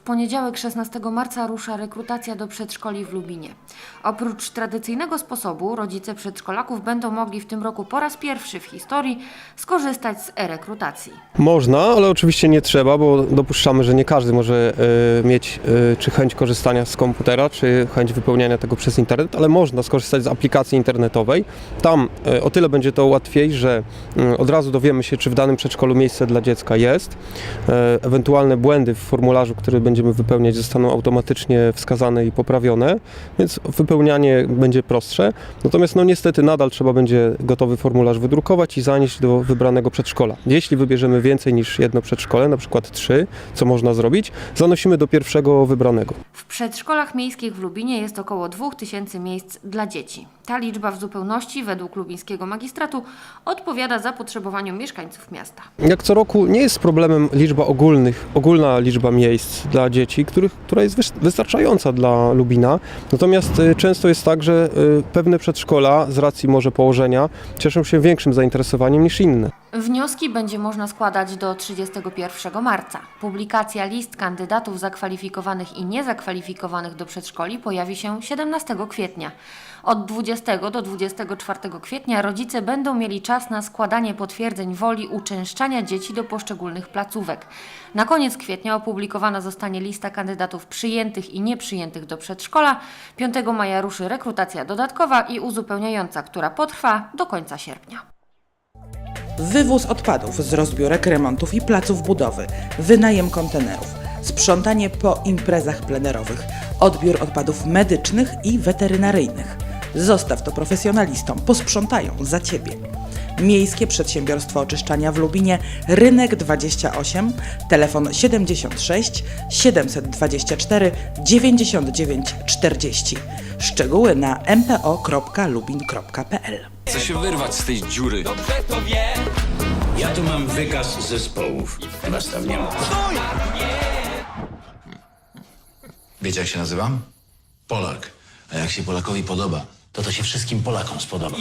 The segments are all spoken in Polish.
poniedziałek 16 marca rusza rekrutacja do przedszkoli w Lubinie. Oprócz tradycyjnego sposobu, rodzice przedszkolaków będą mogli w tym roku po raz pierwszy w historii skorzystać z e-rekrutacji. Można, ale oczywiście nie trzeba, bo dopuszczamy, że nie każdy może e, mieć e, czy chęć korzystania z komputera, czy chęć wypełniania tego przez internet, ale można skorzystać z aplikacji internetowej. Tam e, o tyle będzie to łatwiej, że mm, od razu dowiemy się, czy w danym przedszkolu miejsce dla dziecka jest. E, Ewentualne błędy w formularzu, który będziemy wypełniać, zostaną automatycznie wskazane i poprawione, więc wypełnianie będzie prostsze. Natomiast no niestety nadal trzeba będzie gotowy formularz wydrukować i zanieść do wybranego przedszkola. Jeśli wybierzemy więcej niż jedno przedszkole, na przykład trzy, co można zrobić, zanosimy do pierwszego wybranego. W przedszkolach miejskich w Lubinie jest około 2000 miejsc dla dzieci. Ta liczba w zupełności, według lubińskiego magistratu, odpowiada zapotrzebowaniom mieszkańców miasta. Jak co roku nie jest problemem liczba ogólnych, ogólna liczba miejsc dla dzieci, których, która jest wys- wystarczająca dla Lubina. Natomiast y, często jest tak, że y, pewne przedszkola z racji może położenia cieszą się większym zainteresowaniem niż inne. Wnioski będzie można składać do 31 marca. Publikacja list kandydatów zakwalifikowanych i niezakwalifikowanych do przedszkoli pojawi się 17 kwietnia. Od 20 do 24 kwietnia rodzice będą mieli czas na składanie potwierdzeń woli uczęszczania dzieci do poszczególnych placówek. Na koniec kwietnia opublikowana zostanie lista kandydatów przyjętych i nieprzyjętych do przedszkola. 5 maja ruszy rekrutacja dodatkowa i uzupełniająca, która potrwa do końca sierpnia. Wywóz odpadów z rozbiórek, remontów i placów budowy, wynajem kontenerów, sprzątanie po imprezach plenerowych, odbiór odpadów medycznych i weterynaryjnych. Zostaw to profesjonalistom, posprzątają za Ciebie. Miejskie Przedsiębiorstwo Oczyszczania w Lubinie, Rynek 28, telefon 76 724 99 40. Szczegóły na mpo.lubin.pl Chcę się wyrwać z tej dziury. Ja tu mam wykaz zespołów. Was tam nie ma. Wiecie jak się nazywam? Polak. A jak się Polakowi podoba, to to się wszystkim Polakom spodoba.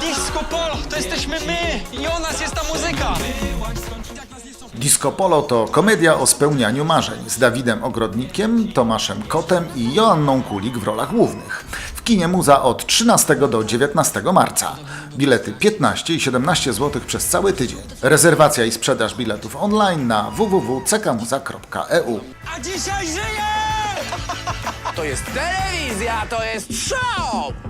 Disco Polo, to jesteśmy my! I o nas jest ta muzyka! Disco Polo to komedia o spełnianiu marzeń z Dawidem Ogrodnikiem, Tomaszem Kotem i Joanną Kulik w rolach głównych. Kinie Muza od 13 do 19 marca. Bilety 15 i 17 zł przez cały tydzień. Rezerwacja i sprzedaż biletów online na www.ckmuza.eu. A dzisiaj żyje! To jest telewizja, to jest show!